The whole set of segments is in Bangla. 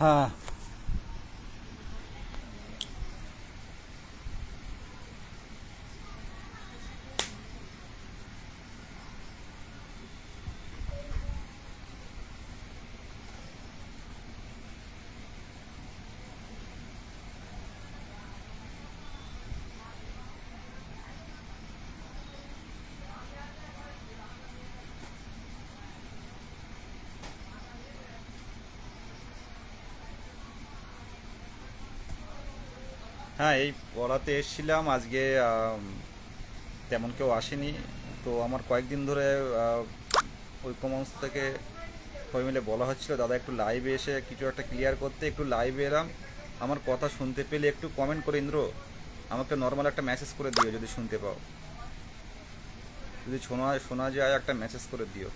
হ্যাঁ হ্যাঁ এই পড়াতে এসেছিলাম। আজকে তেমন কেউ আসেনি। তো আমার কয়েকদিন ধরে ওই মঞ্চ থেকে সবাই মিলে বলা হচ্ছিল, দাদা, একটু লাইভে এসে কিছু একটা ক্লিয়ার করতে, একটু লাইভে এলাম। আমার কথা শুনতে পেলে একটু কমেন্ট করে ইন্দ্র, আমাকে নর্মাল একটা মেসেজ করে দিও যদি শুনতে পাও। যদি শোনা শোনা যায়, একটা মেসেজ করে দিও।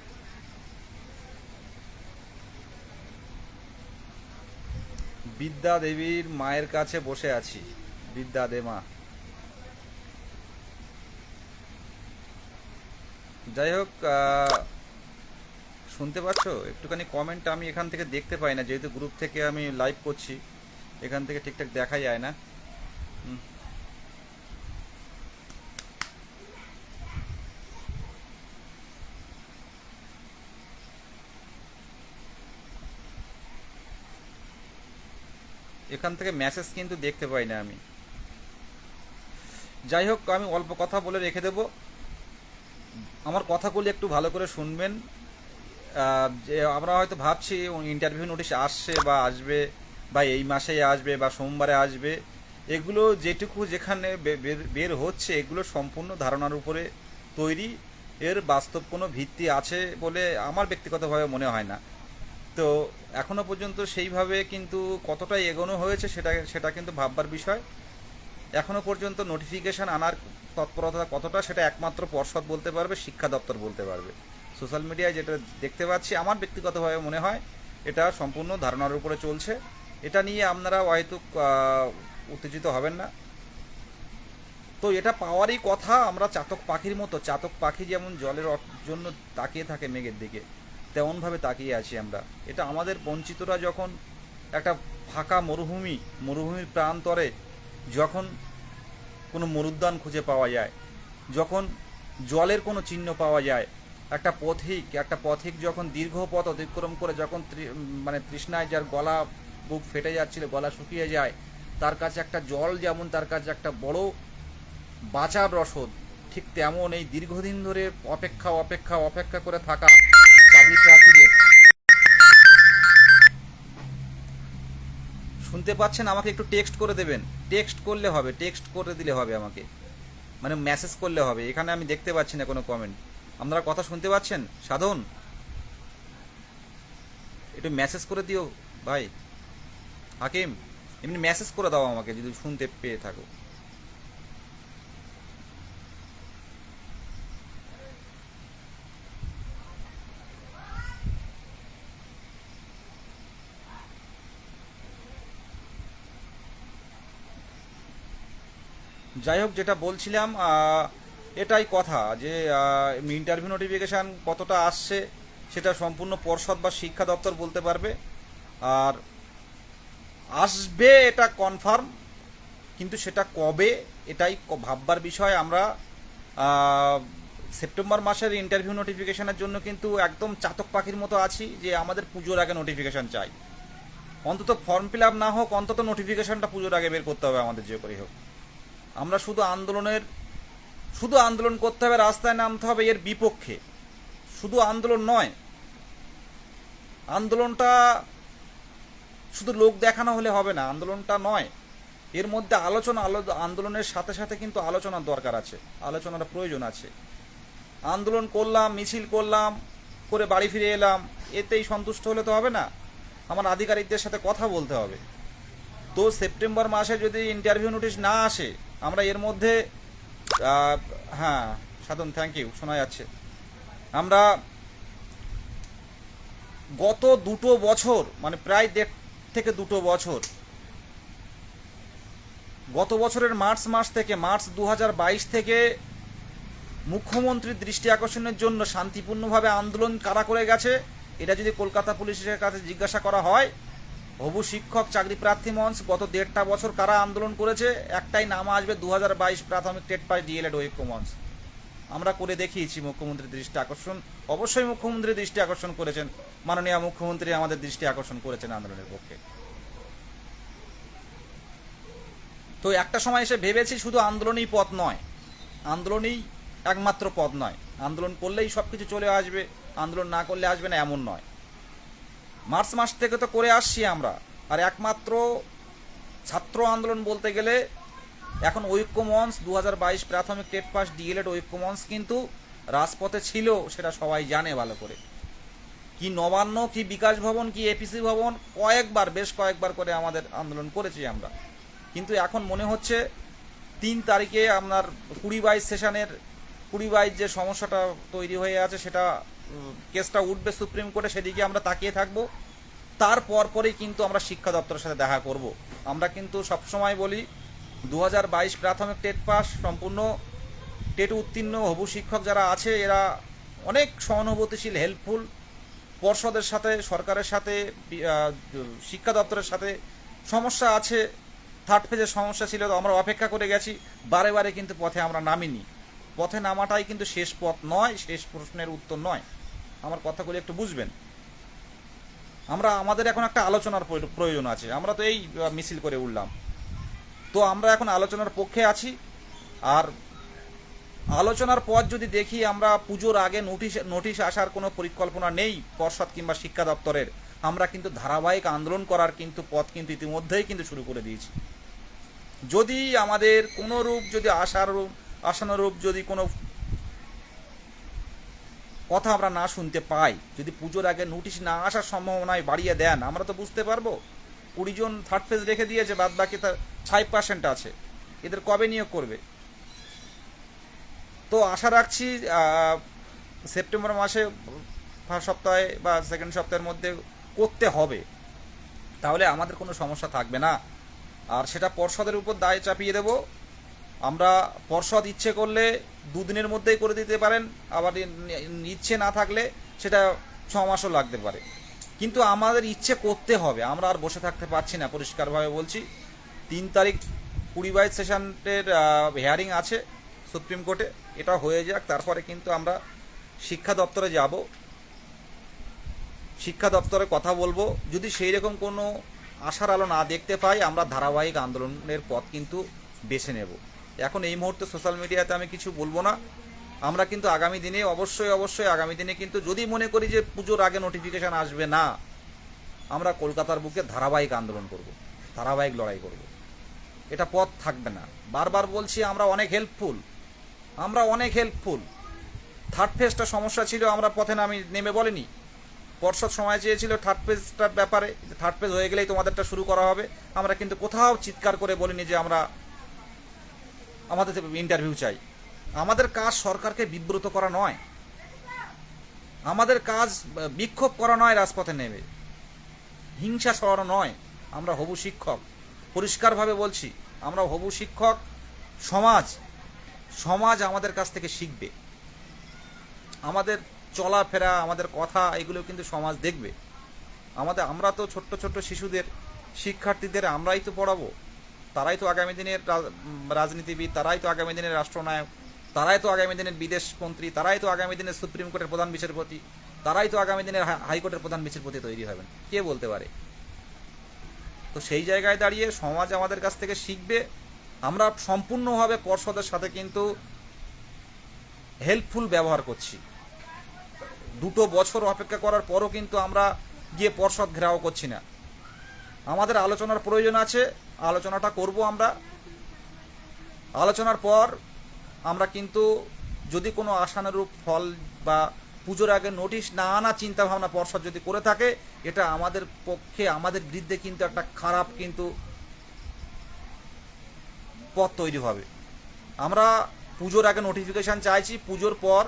বিদ্যা দেবীর মায়ের কাছে বসে আছি। বিদ্যা দে মা। যাই হোক শুনতে পাচ্ছ? একটুখানি কমেন্ট আমি এখান থেকে দেখতে পাই না, যেহেতু গ্রুপ থেকে আমি লাইভ করছি, এখান থেকে ঠিকঠাক দেখা যায় না। এখান থেকে মেসেজ কিন্তু দেখতে পাই না আমি। যাই হোক, আমি অল্প কথা বলে রেখে দেব। আমার কথাগুলি একটু ভালো করে শুনবেন। যে আমরা হয়তো ভাবছি ইন্টারভিউ নোটিশ আসছে বা আসবে, বা এই মাসেই আসবে, বা সোমবারে আসবে। এগুলো যেটুকু যেখানে বের- হচ্ছে, এগুলো সম্পূর্ণ ধারণার উপরে তৈরি। এর বাস্তব কোনো ভিত্তি আছে বলে আমার ব্যক্তিগতভাবে মনে হয় না। তো এখনও পর্যন্ত সেইভাবে কিন্তু কতটা এগোনো হয়েছে, সেটা সেটা কিন্তু ভাববার বিষয়। এখনও পর্যন্ত নোটিফিকেশন আনার তৎপরতা কতটা সেটা একমাত্র পর্ষদ বলতে পারবে, শিক্ষা দপ্তর বলতে পারবে। সোশ্যাল মিডিয়ায় যেটা দেখতে পাচ্ছি, আমার ব্যক্তিগতভাবে মনে হয় এটা সম্পূর্ণ ধারণার উপরে চলছে। এটা নিয়ে আপনারা হয়তো উত্তেজিত হবেন না। তো এটা পাওয়ারই কথা, আমরা চাতক পাখির মতো, চাতক পাখি যেমন জলের জন্য তাকিয়ে থাকে মেঘের দিকে, তেমনভাবে তাকিয়ে আছি আমরা। এটা আমাদের বঞ্চিতরা যখন একটা ফাঁকা মরুভূমি, মরুভূমির প্রান্তরে যখন কোনো মরুদ্যান খুঁজে পাওয়া যায়, যখন জলের কোনো চিহ্ন পাওয়া যায়, একটা পথিক একটা পথিক যখন দীর্ঘ পথ অতিক্রম করে যখন মানে তৃষ্ণায় যার গলা বুক ফেটে যাচ্ছিল, গলা শুকিয়ে যায়, তার কাছে একটা জল যেমন তার কাছে একটা বড় বাঁচার রসদ, ঠিক তেমন এই দীর্ঘদিন ধরে অপেক্ষা অপেক্ষা অপেক্ষা করে থাকা চাকরি শুনতে পাচ্ছেন? আমাকে একটু টেক্সট করে দেবেন। টেক্সট করলে হবে টেক্সট করে দিলে হবে আমাকে। মানে মেসেজ করলে হবে। এখানে আমি দেখতে পাচ্ছি না কোনো কমেন্ট আপনারা কথা শুনতে পাচ্ছেন? সাধন? একটু মেসেজ করে দিও, ভাই। হাকিম, এমনি মেসেজ করে দাও আমাকে, যদি শুনতে পেয়ে থাকো। যাই হোক, যেটা বলছিলাম এটাই কথা যে ইন্টারভিউ নোটিফিকেশান কতটা আসছে সেটা সম্পূর্ণ পর্ষদ বা শিক্ষা দপ্তর বলতে পারবে। আর আসবে এটা কনফার্ম কিন্তু সেটা কবে, এটাই ভাববার বিষয়। আমরা সেপ্টেম্বর মাসের ইন্টারভিউ নোটিফিকেশনের জন্য কিন্তু একদম চাতক পাখির মতো আছি যে আমাদের পুজোর আগে নোটিফিকেশান চাই। অন্তত ফর্ম ফিল আপ না হোক, অন্তত নোটিফিকেশনটা পুজোর আগে বের করতে হবে আমাদের যে করেই হোক। আমরা শুধু আন্দোলনের, শুধু আন্দোলন করতে হবে, রাস্তায় নামতে হবে এর বিপক্ষে। শুধু আন্দোলন নয়, আন্দোলনটা শুধু লোক দেখানো হলে হবে না, আন্দোলনটা নয়। এর মধ্যে আলোচনা, আলো- আন্দোলনের সাথে সাথে কিন্তু আলোচনার দরকার আছে, আলোচনার প্রয়োজন আছে। আন্দোলন করলাম, মিছিল করলাম, করে বাড়ি ফিরে এলাম, এতেই সন্তুষ্ট হলে তো হবে না। আমার আধিকারিকদের সাথে কথা বলতে হবে। তো সেপ্টেম্বর মাসে যদি ইন্টারভিউ নোটিশ না আসে আমরা এর মধ্যে হ্যাঁ সাধন থ্যাংক ইউ শোনা যাচ্ছে। আমরা গত দুটো বছর মানে প্রায় দেড় থেকে দুটো বছর, গত বছরের মার্চ মাস থেকে, মার্চ দু হাজার বাইশ থেকে মুখ্যমন্ত্রীর দৃষ্টি আকর্ষণের জন্য শান্তিপূর্ণভাবে আন্দোলন কারা করে গেছে, এটা যদি কলকাতা পুলিশের কাছে জিজ্ঞাসা করা হয় হবু শিক্ষক চাকরি প্রার্থী মঞ্চ গত দেড়টা বছর কারা আন্দোলন করেছে? একটাই নাম আসবে দু হাজার বাইশ প্রাথমিক টেট পাস ডিএলএড ঐক্য মঞ্চ। আমরা করে দেখিয়েছি, মুখ্যমন্ত্রীর দৃষ্টি আকর্ষণ। অবশ্যই মুখ্যমন্ত্রীর দৃষ্টি আকর্ষণ করেছেন। মাননীয় মুখ্যমন্ত্রী আমাদের দৃষ্টি আকর্ষণ করেছেন আন্দোলনের পক্ষে। তো একটা সময় এসে ভেবেছি শুধু আন্দোলনই পথ নয়। আন্দোলনই একমাত্র পথ নয়। আন্দোলন করলেই সব কিছু চলে আসবে। আন্দোলন না করলে আসবে না, এমন নয়। মার্চ মাস থেকে তো করে আসছি আমরা। আর একমাত্র ছাত্র আন্দোলন বলতে গেলে এখন ঐক্য মঞ্চ দু প্রাথমিক টেট পাস, ডিএলএড ঐক্য মঞ্চ কিন্তু রাজপথে ছিল, সেটা সবাই জানে ভালো করে। কি নবান্ন, কি বিকাশ ভবন, কি এপিসি ভবন, কয়েকবার, বেশ কয়েকবার করে আমাদের আন্দোলন করেছি আমরা। কিন্তু এখন মনে হচ্ছে তিন তারিখে আপনার কুড়ি বাইশ সেশনের, কুড়ি বাইশ যে সমস্যাটা তৈরি হয়ে আছে, সেটা কেসটা উঠবে সুপ্রিম কোর্টে, সেদিকে আমরা তাকিয়ে থাকব। তারপর পরেই কিন্তু আমরা শিক্ষা দপ্তরের সাথে দেখা করব। আমরা কিন্তু সবসময় বলি দু হাজার বাইশ প্রাথমিক টেট পাস, সম্পূর্ণ টেট উত্তীর্ণ হবু শিক্ষক যারা আছে, এরা অনেক সহানুভূতিশীল হেল্পফুল পর্ষদের সাথে, সরকারের সাথে শিক্ষা দপ্তরের সাথে সমস্যা আছে থার্ড ফেজের সমস্যা ছিল, তো আমরা অপেক্ষা করে গেছি, বারে বারে কিন্তু পথে আমরা নামিনি। পথে নামাটাই কিন্তু শেষ পথ নয়, শেষ প্রশ্নের উত্তর নয়। আমার কথাগুলি একটু বুঝবেন। আমরা, আমাদের এখন একটা আলোচনার প্রয়- প্রয়োজন আছে। আমরা তো এই মিছিল করে উঠলাম। তো আমরা এখন আলোচনার পক্ষে আছি। আর আলোচনার পর যদি দেখি, আমরা পুজোর আগে নোটিশ নোটিশ আসার কোনো পরিকল্পনা নেই পর্ষদ কিংবা শিক্ষা দপ্তরের। আমরা কিন্তু ধারাবাহিক আন্দোলন করার কিন্তু পথ কিন্তু ইতিমধ্যেই কিন্তু শুরু করে দিয়েছি। যদি আমাদের কোনো রূপ, যদি আশার রূপ আশানুরূপ যদি কোনো কথা আমরা না শুনতে পাই। যদি পুজোর আগে নোটিশ না আসার সম্ভাবনায় বাড়িয়ে দেন, আমরা তো বুঝতে পারব। কুড়ি জন থার্ড ফেজ রেখে দিয়েছে বাদ বাকি তার ফাইভ পার্সেন্ট আছে। এদের কবে নিয়োগ করবে? তো আশা রাখছি সেপ্টেম্বর মাসে ফার্স্ট সপ্তাহে বা সেকেন্ড সপ্তাহের মধ্যে করতে হবে। তাহলে আমাদের কোনো সমস্যা থাকবে না। আর সেটা পর্ষদের উপর দায় চাপিয়ে দেব। আমরা পর্ষদ ইচ্ছে করলে দুদিনের মধ্যেই করে দিতে পারেন, আবার ইচ্ছে না থাকলে সেটা ছ মাসও লাগতে পারে। কিন্তু আমাদের ইচ্ছে করতে হবে, আমরা আর বসে থাকতে পারছি না, পরিষ্কারভাবে বলছি। তিন তারিখ কুড়ি বাইশ সেশনের হেয়ারিং আছে সুপ্রিম কোর্টে, এটা হয়ে যাক, তারপরে কিন্তু আমরা শিক্ষা দপ্তরে যাব। শিক্ষা দপ্তরে কথা বলব, যদি সেই রকম কোনো আশার আলো না দেখতে পাই, আমরা ধারাবাহিক আন্দোলনের পথ কিন্তু বেছে নেব। এখন এই মুহূর্তে সোশ্যাল মিডিয়াতে আমি কিছু বলব না। আমরা কিন্তু আগামী দিনে অবশ্যই অবশ্যই আগামী দিনে কিন্তু যদি মনে করি যে পুজোর আগে নোটিফিকেশান আসবে না, আমরা কলকাতার বুকে ধারাবাহিক আন্দোলন করব, ধারাবাহিক লড়াই করব। এটা পথ থাকবে না। বারবার বলছি, আমরা অনেক হেল্পফুল আমরা অনেক হেল্পফুল থার্ড ফেজটা সমস্যা ছিল, আমরা পথে নামি, নেমে বলিনি। পর্ষদ সময় চেয়েছিল থার্ড ফেজটার ব্যাপারে। থার্ড ফেজ হয়ে গেলেই তোমাদেরটা শুরু করা হবে। আমরা কিন্তু কোথাও চিৎকার করে বলিনি যে আমরা আমাদের ইন্টারভিউ চাই। আমাদের কাজ সরকারকে বিব্রত করা নয়। আমাদের কাজ বিক্ষোভ করা নয়, রাজপথে নেমে। হিংসা ছড়ানো নয়। আমরা হবু শিক্ষক। পরিষ্কারভাবে বলছি, আমরা হবু শিক্ষক, সমাজ সমাজ আমাদের কাছ থেকে শিখবে। আমাদের চলাফেরা, আমাদের কথা, এগুলো কিন্তু সমাজ দেখবে। আমাদের, আমরা তো ছোট্ট ছোট্ট শিশুদের, শিক্ষার্থীদের আমরাই তো পড়াবো। তারাই তো আগামী দিনের রাজনীতিবিদ, তারাই তো আগামী দিনের রাষ্ট্রনায়ক, তারাই তো আগামী দিনের বিদেশ মন্ত্রী তারাই তো আগামী দিনের সুপ্রিম কোর্টের প্রধান বিচারপতি, তারাই তো আগামী দিনের হাই- হাইকোর্টের প্রধান বিচারপতি তৈরি হবেন। কে বলতে পারে? তো সেই জায়গায় দাঁড়িয়ে সমাজ আমাদের কাছ থেকে শিখবে। আমরা সম্পূর্ণভাবে পর্ষদের সাথে কিন্তু হেল্পফুল ব্যবহার করছি। দুটো বছর অপেক্ষা করার পরও কিন্তু আমরা গিয়ে পর্ষদ ঘেরাও করছি না। আমাদের আলোচনার প্রয়োজন আছে, আলোচনাটা করব আমরা। আলোচনার পর আমরা কিন্তু যদি কোনো আশানুরূপ ফল বা পুজোর আগে নোটিশ না আনা চিন্তা ভাবনা পর্ষদ যদি করে থাকে, এটা আমাদের পক্ষে, আমাদের বিরুদ্ধে কিন্তু একটা খারাপ কিন্তু পথ তৈরি হবে। আমরা পুজোর আগে নোটিফিকেশান চাইছি, পুজোর পর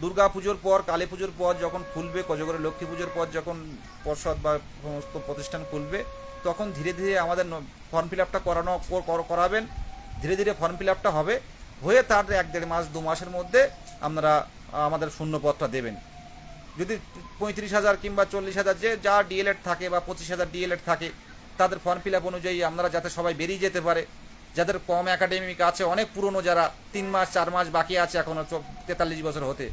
দুর্গা পুজোর পর, কালী পুজোর পর যখন খুলবে কোজাগরে লক্ষ্মী পুজোর পর যখন পর্ষদ বা সমস্ত প্রতিষ্ঠান খুলবে, তখন ধীরে ধীরে আমাদের ফর্ম ফিল আপটা করানো, কর- কর- করাবেন। ধীরে ধীরে ফর্ম ফিল আপটা হবে। হয়ে তার এক দেড় মাস, দু মাসের মধ্যে আপনারা আমাদের শূন্যপদটা দেবেন। যদি পঁয়ত্রিশ হাজার কিংবা চল্লিশ হাজার যে যা ডিএলএড থাকে বা পঁচিশ হাজার ডিএলএড থাকে, তাদের ফর্ম ফিল আপ অনুযায়ী আপনারা যাতে সবাই বেরিয়ে যেতে পারে। যাদের কম একাডেমিক আছে, অনেক পুরনো যারা, তিন মাস, চার মাস বাকি আছে এখনও তেতাল্লিশ বছর হতে।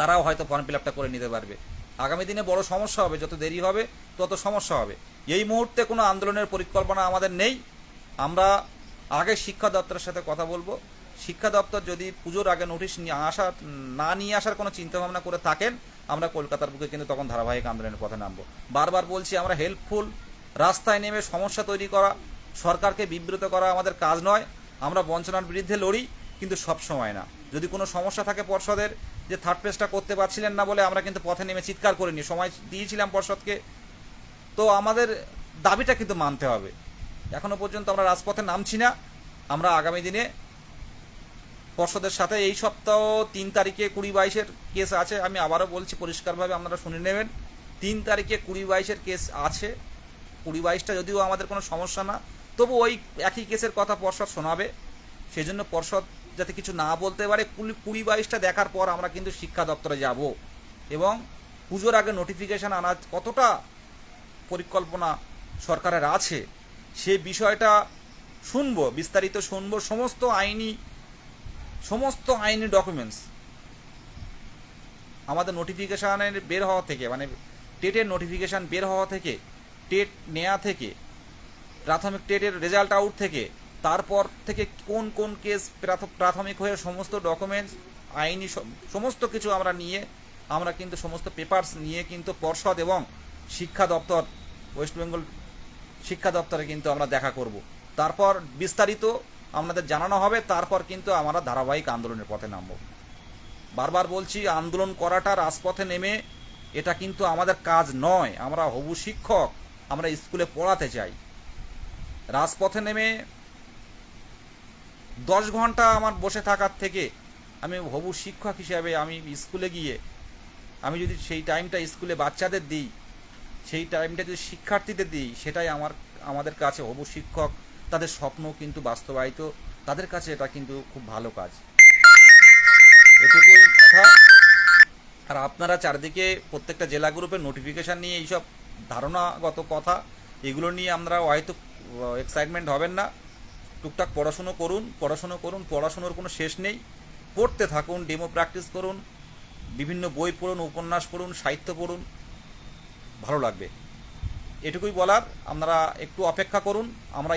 তারাও হয়তো ফর্ম ফিল করে নিতে পারবে। আগামী দিনে বড় সমস্যা হবে, যত দেরি হবে, তত সমস্যা হবে। এই মুহূর্তে কোনো আন্দোলনের পরিকল্পনা আমাদের নেই। আমরা আগে শিক্ষা দপ্তরের সাথে কথা বলব। শিক্ষা দপ্তর যদি পুজোর আগে নোটিশ নিয়ে আসা, না নিয়ে আসার কোনো চিন্তাভাবনা করে থাকেন, আমরা কলকাতার বুকে কিন্তু তখন ধারাবাহিক আন্দোলনের পথে নামবো। বারবার বলছি, আমরা হেল্পফুল রাস্তায় নেমে সমস্যা তৈরি করা, সরকারকে বিব্রত করা আমাদের কাজ নয়। আমরা বঞ্চনার বিরুদ্ধে লড়ি, কিন্তু সব সময় না। যদি কোনো সমস্যা থাকে পর্ষদের যে থার্ড পেজটা করতে পারছিলেন না বলে আমরা কিন্তু পথে নেমে চিৎকার করিনি। সময় দিয়েছিলাম পর্ষদকে। তো আমাদের দাবিটা কিন্তু মানতে হবে। এখনও পর্যন্ত আমরা রাজপথে নামছি না। আমরা আগামী দিনে পর্ষদের সাথে এই সপ্তাহ তিন তারিখে কুড়ি বাইশের কেস আছে। আমি আবারও বলছি পরিষ্কারভাবে আপনারা শুনে নেবেন। তিন তারিখে কুড়ি বাইশের কেস আছে। কুড়ি বাইশটা যদিও আমাদের কোনো সমস্যা না, তবু ওই একই কেসের কথা পর্ষদ শোনাবে। সেই জন্য পর্ষদ যাতে কিছু না বলতে পারে কুড়ি কুড়ি বাইশটা দেখার পর আমরা কিন্তু শিক্ষা দপ্তরে যাব। এবং পুজোর আগে নোটিফিকেশান আনা কতটা পরিকল্পনা সরকারের আছে, সে বিষয়টা শুনব, বিস্তারিত শুনব। সমস্ত আইনি সমস্ত আইনি ডকুমেন্টস আমাদের নোটিফিকেশানের বের হওয়া থেকে মানে টেটের নোটিফিকেশান বের হওয়া থেকে, টেট নেওয়া থেকে, প্রাথমিক টেটের রেজাল্ট আউট থেকে তারপর থেকে কোন কোন কেস প্রাথমিক হয়ে সমস্ত ডকুমেন্টস আইনি সম- সমস্ত কিছু আমরা নিয়ে, আমরা কিন্তু সমস্ত পেপারস নিয়ে কিন্তু পর্ষদ এবং শিক্ষা দপ্তর ওয়েস্ট বেঙ্গল শিক্ষা দপ্তরে কিন্তু আমরা দেখা করব। তারপর বিস্তারিত আপনাদের জানানো হবে, তারপর কিন্তু আমরা ধারাবাহিক আন্দোলনের পথে নামব। বারবার বলছি, আন্দোলন করাটা রাজপথে নেমে এটা কিন্তু আমাদের কাজ নয়। আমরা হবু শিক্ষক, আমরা স্কুলে পড়াতে চাই। রাজপথে নেমে দশ ঘণ্টা আমার বসে থাকার থেকে আমি হবু শিক্ষক হিসাবে আমি স্কুলে গিয়ে, আমি যদি সেই টাইমটা স্কুলে বাচ্চাদের দিই, সেই টাইমটা যদি শিক্ষার্থীদের দিই, সেটাই আমার, আমাদের কাছে হবু শিক্ষক, তাদের স্বপ্ন কিন্তু বাস্তবায়িত, তাদের কাছে এটা কিন্তু খুব ভালো কাজ। এটুকুই কথা। আর আপনারা চারদিকে প্রত্যেকটা জেলা গ্রুপের নোটিফিকেশান নিয়ে এইসব ধারণাগত কথা, এগুলো নিয়ে আমরা হয়তো এক্সাইটমেন্ট হবেন না। টুকটাক পড়াশুনো করুন পড়াশুনো করুন, পড়াশুনোর কোনো শেষ নেই। পড়তে থাকুন ডেমো প্র্যাকটিস করুন, বিভিন্ন বই পড়ুন, উপন্যাস পড়ুন, সাহিত্য পড়ুন, ভালো লাগবে। এটুকুই বলার, আপনারা একটু অপেক্ষা করুন, আমরা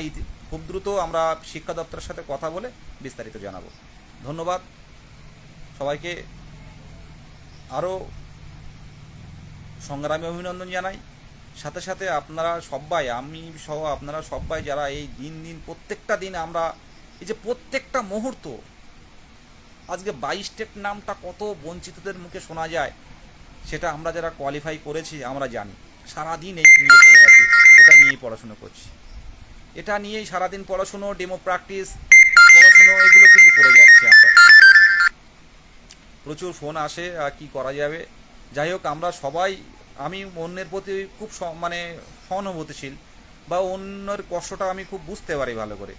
খুব দ্রুত আমরা শিক্ষা দপ্তরের সাথে কথা বলে বিস্তারিত জানাব। ধন্যবাদ। সবাইকে আরও সংগ্রামী অভিনন্দন জানাই। সাথে সাথে আপনারা সবাই আমি সহ আপনারা সবাই যারা এই দিন দিন, প্রত্যেকটা দিন আমরা এই যে প্রত্যেকটা মুহূর্ত, আজকে বাইশ টেক নামটা কত বঞ্চিতদের মুখে শোনা যায়, সেটা আমরা যারা কোয়ালিফাই করেছি, আমরা জানি। সারাদিন এই পড়ে আছি, এটা নিয়েই পড়াশুনো করছি। এটা নিয়েই সারাদিন পড়াশুনো ডেমো প্র্যাকটিস পড়াশুনো, এগুলো কিন্তু করে যাচ্ছি আমরা। প্রচুর ফোন আসে, আর কি করা যাবে? যাই হোক, আমরা সবাই আমি অন্যের প্রতি খুব মানে সহানুভূতিশীল বা অন্যের কষ্টটা আমি খুব বুঝতে পারি ভালো করে।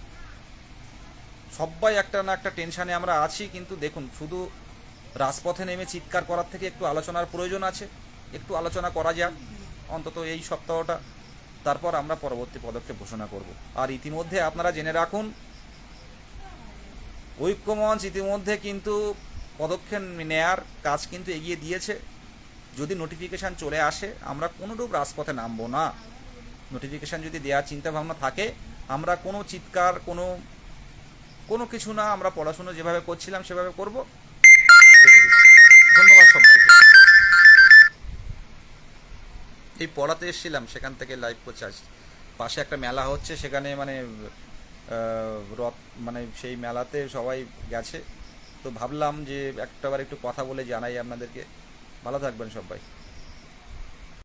সবাই একটা না একটা টেনশানে আমরা আছি, কিন্তু দেখুন, শুধু রাজপথে নেমে চিৎকার করার থেকে একটু আলোচনার প্রয়োজন আছে। একটু আলোচনা করা যাক, অন্তত এই সপ্তাহটা। তারপর আমরা পরবর্তী পদক্ষেপ ঘোষণা করব। আর ইতিমধ্যে আপনারা জেনে রাখুন, ঐক্যমঞ্চ ইতিমধ্যে কিন্তু পদক্ষেপ নেয়ার কাজ কিন্তু এগিয়ে দিয়েছে। যদি নোটিফিকেশান চলে আসে, আমরা কোনোরূপ রাজপথে নামবো না। নোটিফিকেশান যদি দেওয়ার চিন্তা ভাবনা থাকে, আমরা কোনো চিৎকার, কোনো কোনো কিছু না আমরা পড়াশুনো যেভাবে করছিলাম সেভাবে করব। ধন্যবাদ সবাইকে। এই পড়াতে এসেছিলাম, সেখান থেকে লাইভ করছে। আজ পাশে একটা মেলা হচ্ছে, সেখানে মানে রথ মানে সেই মেলাতে সবাই গেছে। তো ভাবলাম যে একটাবার একটু কথা বলে জানাই আপনাদেরকে। ভালো থাকবেন সবাই।